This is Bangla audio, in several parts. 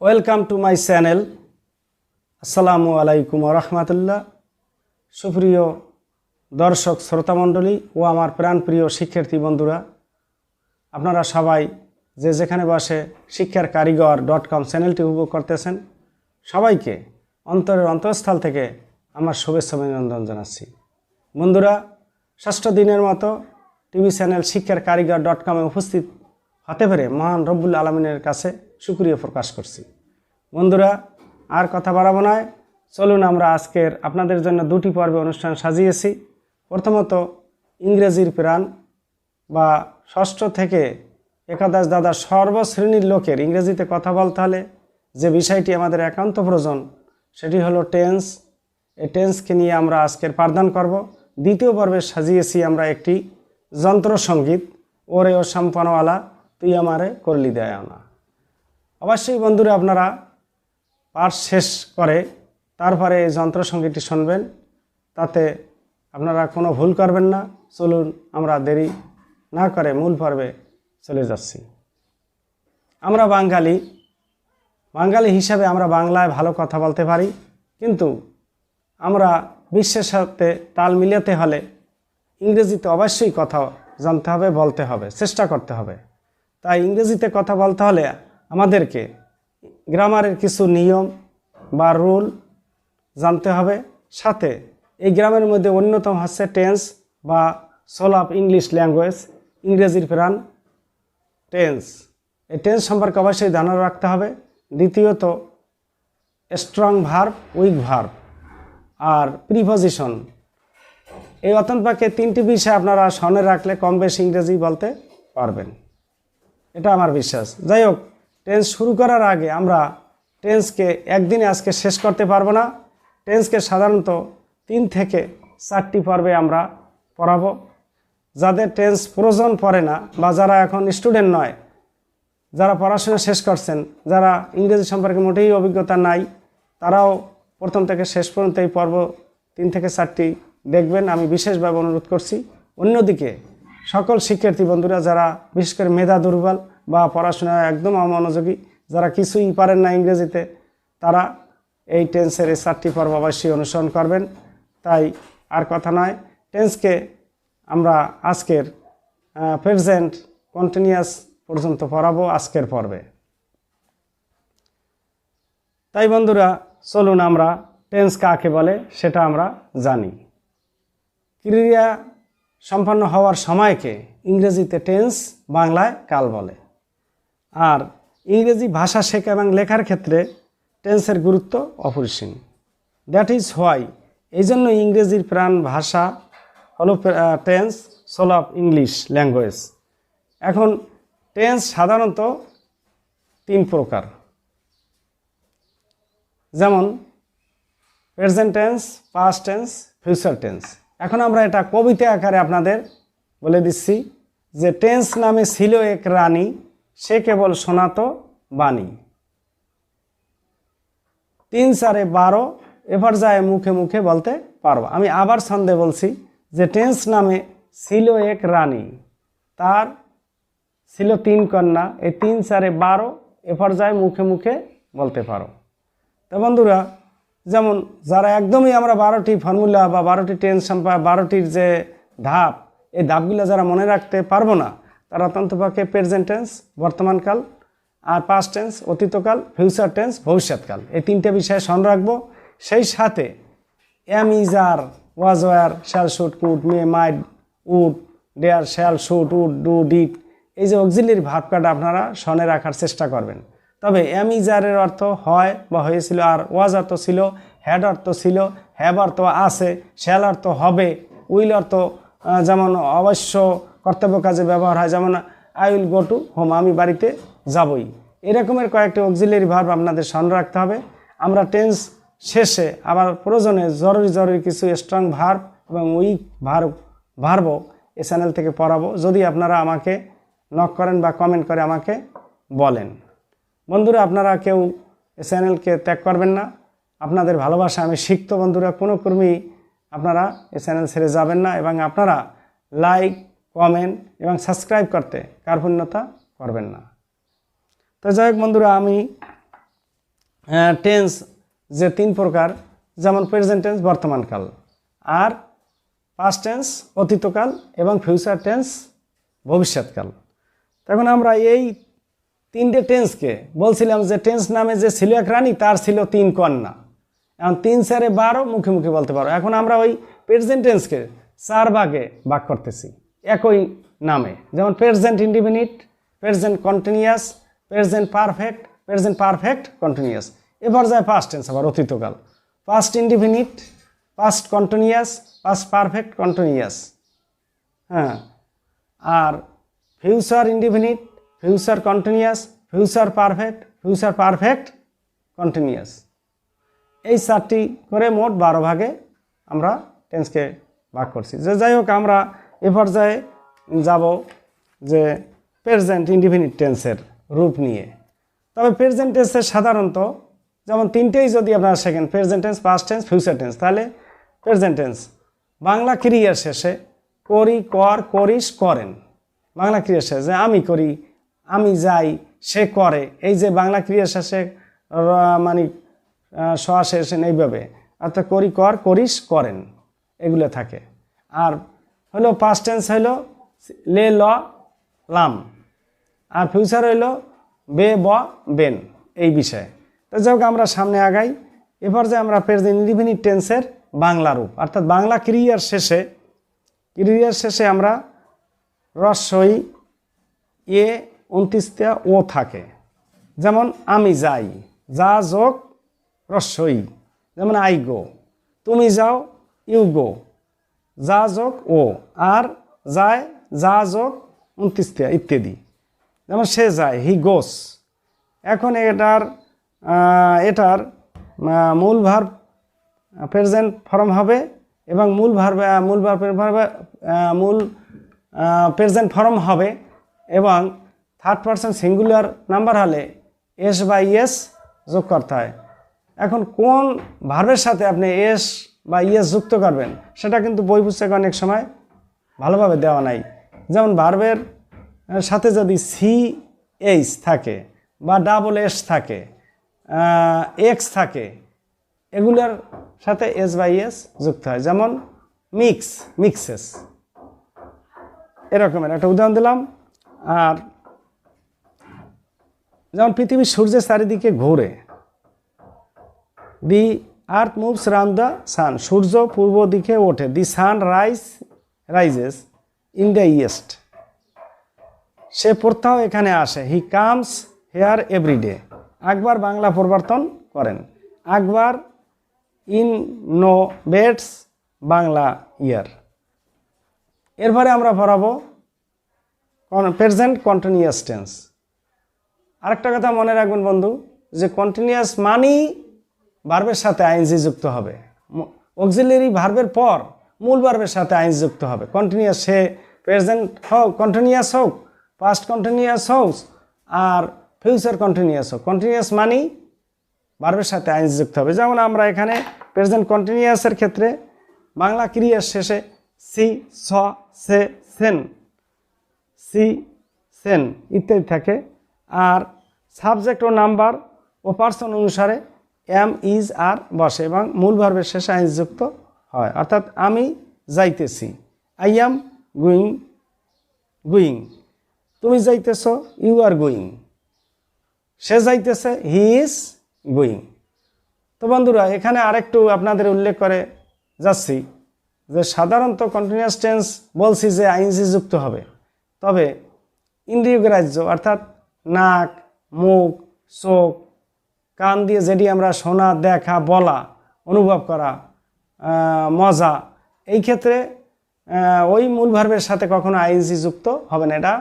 ওয়েলকাম টু মাই চ্যানেল আসসালামু আলাইকুম রহমতুল্লাহ সুপ্রিয় দর্শক শ্রোতামণ্ডলী ও আমার প্রাণপ্রিয় শিক্ষার্থী বন্ধুরা, আপনারা সবাই যে যেখানে বসে শিক্ষার কারিগর ডট কম চ্যানেলটি উপভোগ করতেছেন, সবাইকে অন্তরের অন্তঃস্থল থেকে আমার শুভেচ্ছা অভিনন্দন জানাচ্ছি। বন্ধুরা, ষষ্ঠ দিনের মতো টিভি চ্যানেল শিক্ষার কারিগর ডট কমে উপস্থিত হতে পেরে মহান রব্বুল আলমিনের কাছে সুক্রিয় প্রকাশ করছি। বন্ধুরা, আর কথা বাড়াবো নয় চলুন আমরা আজকের আপনাদের জন্য দুটি পর্বে অনুষ্ঠান সাজিয়েছি। প্রথমত, ইংরেজির প্রাণ বা ষষ্ঠ থেকে একাদশ দাদা সর্বশ্রেণীর লোকের ইংরেজিতে কথা বলতে হলে যে বিষয়টি আমাদের একান্ত প্রয়োজন, সেটি হলো টেন্স। এই টেন্সকে নিয়ে আমরা আজকের পাঠদান করব। দ্বিতীয় পর্বে সাজিয়েছি আমরা একটি যন্ত্রসঙ্গীত ওরে ও সম্পনওয়ালা, তুই আমারে করলি দেয় না অবশ্যই বন্ধুরা আপনারা পাঠ শেষ করে তারপরে এই যন্ত্রসঙ্গীতটি শুনবেন। তাতে আপনারা কোনো ভুল করবেন না। চলুন আমরা দেরি না করে মূল পর্বে চলে যাচ্ছি। আমরা বাঙালি বাঙালি হিসাবে আমরা বাংলায় ভালো কথা বলতে পারি, কিন্তু আমরা বিশ্বের সাথে তাল মিলাতে হলে ইংরেজিতে অবশ্যই কথা জানতে হবে, বলতে হবে, চেষ্টা করতে হবে। তাই ইংরেজিতে কথা বলতে হলে আমাদেরকে গ্রামারের কিছু নিয়ম বা রুল জানতে হবে। সাথে এই গ্রামের মধ্যে অন্যতম হচ্ছে টেন্স বা সোল অফ ইংলিশ ল্যাঙ্গুয়েজ ইংরেজির প্রাণ টেন্স এই টেন্স সম্পর্কে অবশ্যই ধারণা রাখতে হবে। দ্বিতীয়ত স্ট্রং ভার্ব উইক ভার্ব আর প্রিপজিশন এই অতন্পাকে তিনটি বিষয় আপনারা স্মরণে রাখলে কম বেশি ইংরেজি বলতে পারবেন। এটা আমার বিশ্বাস। যাই হোক টেন্স শুরু করার আগে আমরা টেন্সকে একদিনে আজকে শেষ করতে পারব না। টেন্সকে সাধারণত তিন থেকে চারটি পর্বে আমরা পড়াবো। যাদের টেন্স প্রয়োজন পড়ে না বা যারা এখন স্টুডেন্ট নয়, যারা পড়াশোনা শেষ করছেন, যারা ইংরেজি সম্পর্কে মোটেই অভিজ্ঞতা নাই, তারাও প্রথম থেকে শেষ পর্যন্ত এই পর্ব তিন থেকে চারটি দেখবেন। আমি বিশেষভাবে অনুরোধ করছি। অন্যদিকে সকল শিক্ষার্থী বন্ধুরা, যারা বিশেষ করে মেধা দুর্বল বা পড়াশোনায় একদম অমনোযোগী, যারা কিছুই পারেন না ইংরেজিতে, তারা এই টেন্সের এই চারটি পর্ব অবশ্যই অনুসরণ করবেন। তাই আর কথা নয় টেন্সকে আমরা আজকের প্রেজেন্ট কন্টিনিউয়াস পর্যন্ত পড়াবো আজকের পর্বে। তাই বন্ধুরা, চলুন আমরা টেন্স কাকে বলে সেটা আমরা জানি। ক্রিয়া সম্পন্ন হওয়ার সময়কে ইংরেজিতে টেন্স বাংলায় কাল বলে। আর ইংরেজি ভাষা শেখা এবং লেখার ক্ষেত্রে টেন্সের গুরুত্ব অপরিসীম। দ্যাট ইজ হোয়াই এই জন্য ইংরেজির প্রাণ ভাষা হলো tense soul of English language এখন টেন্স সাধারণত তিন প্রকার। যেমন present tense past tense future tense এখন আমরা এটা কবিতা আকারে আপনাদের বলে দিচ্ছি যে টেন্স নামে ছিল এক রানী সে কেবল শোনাত বাণী। তিন চারে বারো, এবার যায় মুখে মুখে বলতে পারব আমি আবার সন্দেহ বলছি যে টেন্স নামে ছিল এক রানী। তার ছিল তিন কন্যা। এই তিন চারে বারো, এবার যায় মুখে মুখে বলতে পারো। তো বন্ধুরা, যেমন যারা একদমই আমরা বারোটি ফর্মুলা বা বারোটি টেনশন বা বারোটির যে ধাপ, এই ধাপগুলো যারা মনে রাখতে পারব না তারা অত্যন্তপক্ষে প্রেজেন্ট টেন্স বর্তমানকাল আর পাস্ট টেন্স অতীতকাল ফিউচার টেন্স ভবিষ্যৎকাল এই তিনটে বিষয়ে স্মরণ রাখব। সেই সাথে am is are was were shall should could may might would dare shall should would do did এই যে অক্সিলিয়ারি ভাব কার্ড আপনারা স্মরণে রাখার চেষ্টা করবেন। তবে এম ইজারের অর্থ হয় বা হয়েছিল, আর ওয়াজ অর্থ ছিল হ্যাড অর্থ ছিল হ্যাব অর্থ আছে শ্যাল অর্থ হবে উইল অর্থ যেমন অবশ্য কর্তব্য কাজে ব্যবহার হয়। যেমন I will go to home আমি বাড়িতে যাবই। এরকমের কয়েকটি অক্সিলিয়ারি ভার্ব আপনাদের স্মরণ রাখতে হবে। আমরা টেন্স শেষে আবার প্রয়োজনে জরুরি জরুরি কিছু স্ট্রং ভার্ব এবং উইক ভার্ব ভার্বও এ চ্যানেল থেকে পড়াবো। যদি আপনারা আমাকে নক করেন বা কমেন্ট করে আমাকে বলেন। বন্ধুরা, আপনারা কেউ এ চ্যানেলকে ত্যাগ করবেন না। আপনাদের ভালোবাসা আমি শিখতো, বন্ধুরা। কোনো কর্মী আপনারা এ চ্যানেল ছেড়ে যাবেন না এবং আপনারা লাইক কমেন্ট এবং সাবস্ক্রাইব করতে কার্পণ্যতা করবেন না। তো যাই হোক বন্ধুরা, আমি টেন্স যে তিন প্রকার, যেমন প্রেজেন্ট টেন্স বর্তমানকাল আর পাস্ট টেন্স অতীতকাল এবং ফিউচার টেন্স ভবিষ্যৎকাল। তখন আমরা এই তিনটে টেন্সকে বলছিলাম যে টেন্স নামে যে ছিল এক রানী, তার ছিল তিন কন্যা। এখন তিন চারে বারো, মুখে মুখে বলতে পারো। এখন আমরা ওই প্রেজেন্ট টেন্সকে চার ভাগে ভাগ করতেছি। একই নামে। যেমন present indefinite present continuous present perfect present perfect continuous এবার যায় পাস্ট টেন্স আবার অতীতকাল। Past indefinite past continuous past perfect continuous হ্যাঁ। আর future indefinite future continuous future perfect future perfect continuous এই চারটি করে মোট বারো ভাগে আমরা টেন্সকে ভাগ করছি। যে যাই হোক, আমরা এ পর্যায়ে যাব যে প্রেজেন্ট ইন্ডিফিনিট টেন্সের রূপ নিয়ে। তবে প্রেজেন্ট টেন্সের সাধারণত যেমন তিনটেই যদি আপনারা শেখেন present tense past tense future tense তাহলে প্রেজেন্ট টেন্স বাংলা ক্রিয়ার শেষে করি কর করিস করেন। বাংলা ক্রিয়ার শেষে যে আমি করি আমি যাই সে করে। এই যে বাংলা ক্রিয়ার শেষে মানে আহ, সয়া শেষে এইভাবে অর্থাৎ করি কর করিস করেন। এগুলো থাকে। আর হলো পাস্ট টেন্স হলো লে, ল, লাম। আর ফিউচার হইল বে, ব, বেন এই বিষয়ে। তো যাই হোক, আমরা সামনে আগাই। এবার যে আমরা প্রেজেন্ট ইন্ডিফিনিট টেন্সের বাংলা রূপ। অর্থাৎ বাংলা ক্রিয়ার শেষে ক্রিয়ার শেষে আমরা রস্বই এ উনত্রিশটা ও থাকে। যেমন, আমি যাই, যা যোগ রস্বই যেমন, আই গো। তুমি যাও, ইউ গো। যা যোগ ও, আর, যায় যা যোগ উনত্রিশটা, ইত্যাদি। যেমন সে যায়, হি গোস। এখন এটার এটার মূল ভার প্রেজেন্ট ফর্ম হবে এবং মূল ভার মূল ভার মূল প্রেজেন্ট ফর্ম হবে এবং থার্ড পার্সন সিঙ্গুলার নাম্বার হলে এস বাই এস যোগ করতে হয়। এখন কোন ভার্বের সাথে আপনি এস বা ইএস যুক্ত করবেন, সেটা কিন্তু বই পুস্তকে অনেক সময় ভালোভাবে দেওয়া নাই। যেমন ভার্বের সাথে যদি সি এইচ থাকে বা ডাবল এস থাকে এক্স থাকে, এগুলোর সাথে এস বাই এস যুক্ত হয়। যেমন মিক্স, মিক্সেস। এরকমের একটা উদাহরণ দিলাম। আর যেমন পৃথিবী সূর্যের চারিদিকে ঘোরে, the earth moves round the sun সূর্য পূর্ব দিকে ওঠে the sun rise rises in the east সে প্রত্যাহ এখানে আসে। He comes here everyday Akbar Bangla প্রবর্তন করেন। Akbar in no bets Bangla year এরপরে আমরা পড়াবো প্রেজেন্ট কন্টিনিউয়াস টেন্স আরেকটা কথা মনে রাখবেন বন্ধু, যে কন্টিনিউয়াস মানি ভার্বের সাথে আইনজি যুক্ত হবে। অক্সিলারি ভার্বের পর মূল ভার্বের সাথে আইন যুক্ত হবে। কন্টিনিউয়াস সে প্রেজেন্ট হোক কন্টিনিউয়াস হোক পাস্ট কন্টিনিউয়াস হোক, আর ফিউচার কন্টিনিউয়াস হোক। কন্টিনিউয়াস মানি ভার্বের সাথে আইন যুক্ত হবে। যেমন আমরা এখানে প্রেজেন্ট কন্টিনিউয়াসের ক্ষেত্রে বাংলা ক্রিয়ার শেষে সি, স, সে, সেন, সি, সেন ইত্যাদি থাকে। আর সাবজেক্ট ও নাম্বার ও পার্সন অনুসারে এম ইজ আর বসে এবং মূল ভার্বের শেষে আইন যুক্ত হয়। অর্থাৎ আমি যাইতেছি। আই এম গুইং গুইং তুমি যাইতেছ, ইউ আর গুইং সে যাইতেছে, হি ইজ গুইং তো বন্ধুরা, এখানে আরেকটু আপনাদের উল্লেখ করে যাচ্ছি যে সাধারণত কন্টিনিউয়াস টেন্স বলছি যে আইনজি যুক্ত হবে। তবে ইন্দ্রিয়গ্রাহ্য, অর্থাৎ নাক, মুখ, চোখ কান দিয়ে যেটি আমরা শোনা, দেখা, বলা, অনুভব করা মজা, এই ক্ষেত্রে ওই মূল ভার্বের সাথে কখনো আইনজি যুক্ত হবে না। এটা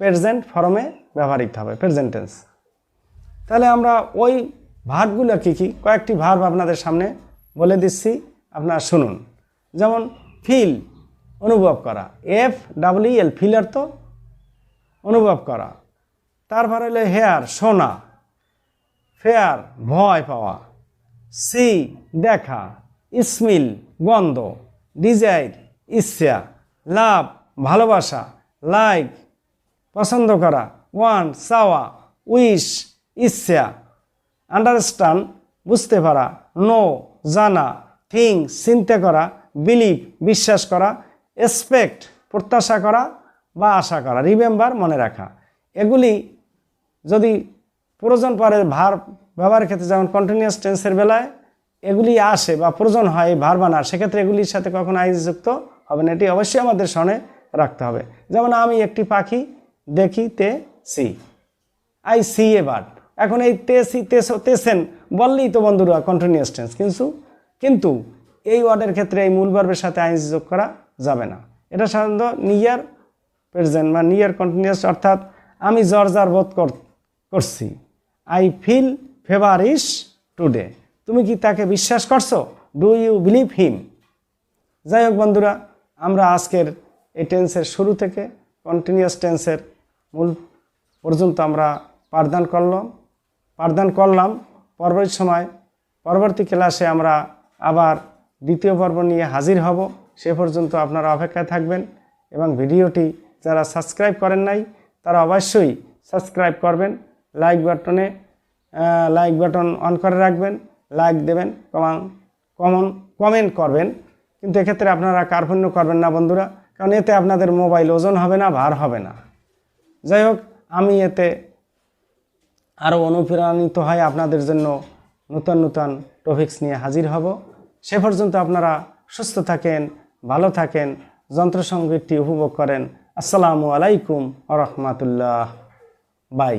প্রেজেন্ট ফর্মে ব্যবহৃত হবে প্রেজেন্ট টেন্স তাহলে আমরা ওই ভার্বগুলো কী কী? কয়েকটি ভার্ব আপনাদের সামনে বলে দিচ্ছি, আপনারা শুনুন। যেমন ফিল অনুভব করা। এফ ডাব্লিউ এল ফিল তো, অনুভব করা। তারপর হলো হেয়ার শোনা ফেয়ার, ভয় পাওয়া। সি, দেখা, স্মিল, গন্ধ, ডিজাইর, ইচ্ছা, লাভ, ভালোবাসা, লাইক, পছন্দ করা, ওয়ান, চাওয়া, উইশ, ইচ্ছা, আন্ডারস্ট্যান্ড, বুঝতে পারা, নো, জানা, থিং, চিন্তা করা, বিলিভ, বিশ্বাস করা, এক্সপেক্ট, প্রত্যাশা করা বা আশা করা, রিমেম্বার, মনে রাখা। এগুলি যদি প্রয়োজন পড়ে ভার ব্যবহারের ক্ষেত্রে যেমন কন্টিনিউয়াস টেন্সের বেলায় এগুলি আসে বা প্রয়োজন হয় এই ভার বানার, সেক্ষেত্রে এগুলির সাথে কখনো আইস যুক্ত হবে না, এটি অবশ্যই আমাদের স্মরণে রাখতে হবে। যেমন আমি একটি পাখি দেখি তে see, I see a bird. এখন এই তে সি তেসো তেসেন বললেই তো বন্ধুরা কন্টিনিউয়াস টেন্স কিন্তু কিন্তু এই ওয়ার্ডের ক্ষেত্রে এই মূল ভার্বের সাথে আইনস যোগ করা যাবে না। এটা সাধারণত নিয়ার প্রেজেন্ট বা নিয়ার কন্টিনিউয়াস অর্থাৎ আমি জর্জার বোধ কর- করছি। আই ফিল ফেভারিশ টুডে তুমি কি তাকে বিশ্বাস করছ? ডু ইউ বিলিভ হিম যাই হোক বন্ধুরা, আমরা আজকের এই টেন্সের শুরু থেকে কন্টিনিউয়াস টেন্সের মূল পর্যন্ত আমরা পাঠদান করলাম। পাঠদান করলাম, পরবর্তী সময়, পরবর্তী ক্লাসে আমরা আবার দ্বিতীয় পর্ব নিয়ে হাজির হব। সে পর্যন্ত আপনারা অপেক্ষায় থাকবেন এবং ভিডিওটি যারা সাবস্ক্রাইব করেন নাই, তারা অবশ্যই সাবস্ক্রাইব করবেন। লাইক বাটনে লাইক বাটন অন করে রাখবেন লাইক দেবেন কমান কমন কমেন্ট করবেন। কিন্তু এক্ষেত্রে আপনারা কার্পণ্য করবেন না বন্ধুরা, কারণ এতে আপনাদের মোবাইল ওজন হবে না, ভার হবে না। যাই হোক, আমি এতে আরও অনুপ্রাণিত হয় আপনাদের জন্য নূতন নূতন টপিক্স নিয়ে হাজির হব। সে পর্যন্ত আপনারা সুস্থ থাকেন, ভালো থাকেন যন্ত্রসঙ্গীতটি উপভোগ করেন। আসসালামু আলাইকুম আ রহমতুল্লাহ। বাই।